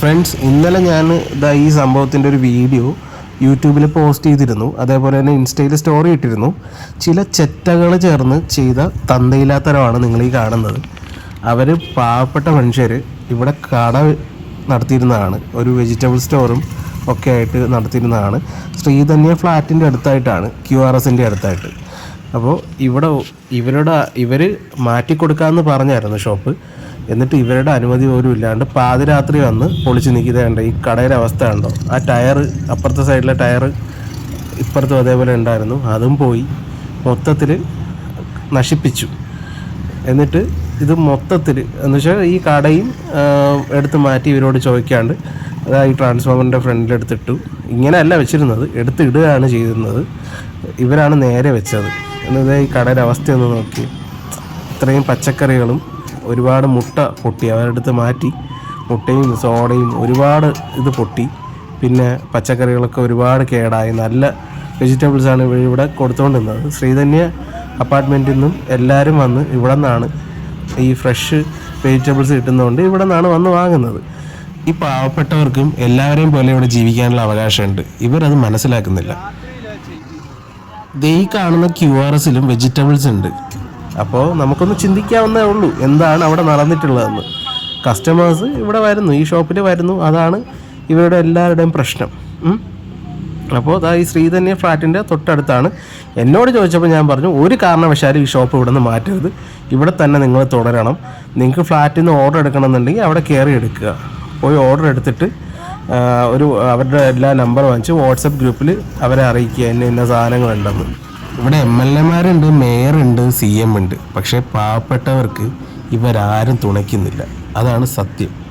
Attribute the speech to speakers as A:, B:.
A: Friends ഇന്നലെ ഞാൻ ഇതാ ഈ സംഭവത്തിന്റെ ഒരു വീഡിയോ യൂട്യൂബിൽ പോസ്റ്റ് ചെയ്തിരുന്നു. അതേപോലെ തന്നെ ഇൻസ്റ്റയിൽ സ്റ്റോറി ഇട്ടിരുന്നു. ചില ചെറ്റകൾ ചേർന്ന് ചെയ്ത തന്തയില്ലാത്തരമാണ് നിങ്ങൾ ഈ കാണുന്നത്. അവർ പാവപ്പെട്ട മനുഷ്യർ ഇവിടെ കട നടത്തിയിരുന്നതാണ്. ഒരു വെജിറ്റബിൾ സ്റ്റോറും ഒക്കെ ആയിട്ട് നടത്തിയിരുന്നതാണ്. ശ്രീധന്യ ഫ്ലാറ്റിന്റെ അടുത്തായിട്ടാണ് ക്യു ആർ എസിന്റെ അടുത്തായിട്ട്. അപ്പോൾ ഇവിടെ ഇവരുടെ ഇവർ മാറ്റിക്കൊടുക്കാമെന്ന് പറഞ്ഞായിരുന്നു ഷോപ്പ്. എന്നിട്ട് ഇവരുടെ അനുമതി പോലും ഇല്ലാണ്ട് പാതിരാത്രി വന്ന് പൊളിച്ച് നിൽക്കുന്നതുണ്ട് ഈ കടയുടെ അവസ്ഥ ഉണ്ടോ ആ ടയർ അപ്പുറത്തെ സൈഡിലെ ടയർ ഇപ്പുറത്തും അതേപോലെ ഉണ്ടായിരുന്നു. അതും പോയി. മൊത്തത്തിൽ നശിപ്പിച്ചു. എന്നിട്ട് ഇത് മൊത്തത്തിൽ എന്ന് വെച്ചാൽ ഈ കടയും എടുത്ത് മാറ്റി ഇവരോട് ചോദിക്കാണ്ട് അതാ ഈ ട്രാൻസ്ഫോമറിന്റെ ഫ്രണ്ടിൽ എടുത്തിട്ടു. ഇങ്ങനെയല്ല വെച്ചിരുന്നത്. എടുത്ത് ഇടുകയാണ് ചെയ്തിരുന്നത്. ഇവരാണ് നേരെ വെച്ചത്. എന്നത് ഈ കടയുടെ അവസ്ഥയൊന്ന് നോക്കി. ഇത്രയും പച്ചക്കറികളും ഒരുപാട് മുട്ട പൊട്ടി അവരുടെ അടുത്ത് മാറ്റി മുട്ടയും സോഡയും ഒരുപാട് ഇത് പൊട്ടി. പിന്നെ പച്ചക്കറികളൊക്കെ ഒരുപാട് കേടായി. നല്ല വെജിറ്റബിൾസാണ് ഇവർ ഇവിടെ കൊടുത്തുകൊണ്ടിരുന്നത്. ശ്രീധന്യ അപ്പാർട്ട്മെന്റിൽ നിന്നും എല്ലാവരും വന്ന് ഇവിടെ നിന്നാണ് ഈ ഫ്രഷ് വെജിറ്റബിൾസ് കിട്ടുന്നതുകൊണ്ട് ഇവിടെ നിന്നാണ് വന്ന് വാങ്ങുന്നത്. ഈ പാവപ്പെട്ടവർക്കും എല്ലാവരെയും പോലെ ഇവിടെ ജീവിക്കാനുള്ള അവകാശമുണ്ട്. ഇവരത് മനസ്സിലാക്കുന്നില്ല. ദൈ കാണുന്ന ക്യു ആർ എസിലും വെജിറ്റബിൾസ് ഉണ്ട്. അപ്പോൾ നമുക്കൊന്ന് ചിന്തിക്കാവുന്നേ ഉള്ളൂ എന്താണ് അവിടെ നടന്നിട്ടുള്ളതെന്ന്. കസ്റ്റമേഴ്സ് ഇവിടെ വരുന്നു ഈ ഷോപ്പിൽ വരുന്നു അതാണ് ഇവരുടെ എല്ലാവരുടെയും പ്രശ്നം. അപ്പോൾ ഈ ശ്രീധന്യ ഫ്ലാറ്റിന്റെ തൊട്ടടുത്താണ്. എന്നോട് ചോദിച്ചപ്പോൾ ഞാൻ പറഞ്ഞു ഒരു കാരണവശാലും ഈ ഷോപ്പ് ഇവിടെ നിന്ന് മാറ്റരുത്. ഇവിടെ തന്നെ നിങ്ങൾ തുടരണം. നിങ്ങൾക്ക് ഫ്ലാറ്റിൽ നിന്ന് ഓർഡർ എടുക്കണമെന്നുണ്ടെങ്കിൽ അവിടെ കയറി എടുക്കുക. പോയി ഓർഡർ എടുത്തിട്ട് ഒരു അവരുടെ എല്ലാ നമ്പർ വാങ്ങിച്ച് വാട്സപ്പ് ഗ്രൂപ്പിൽ അവരെ അറിയിക്കുക ഇന്ന ഇന്ന സാധനങ്ങളുണ്ടെന്ന്. ഇവിടെ എം എൽ എമാരുണ്ട് മേയറുണ്ട് സി എം ഉണ്ട്. പക്ഷേ പാവപ്പെട്ടവർക്ക് ഇവരാരും തുണയ്ക്കുന്നില്ല. അതാണ് സത്യം.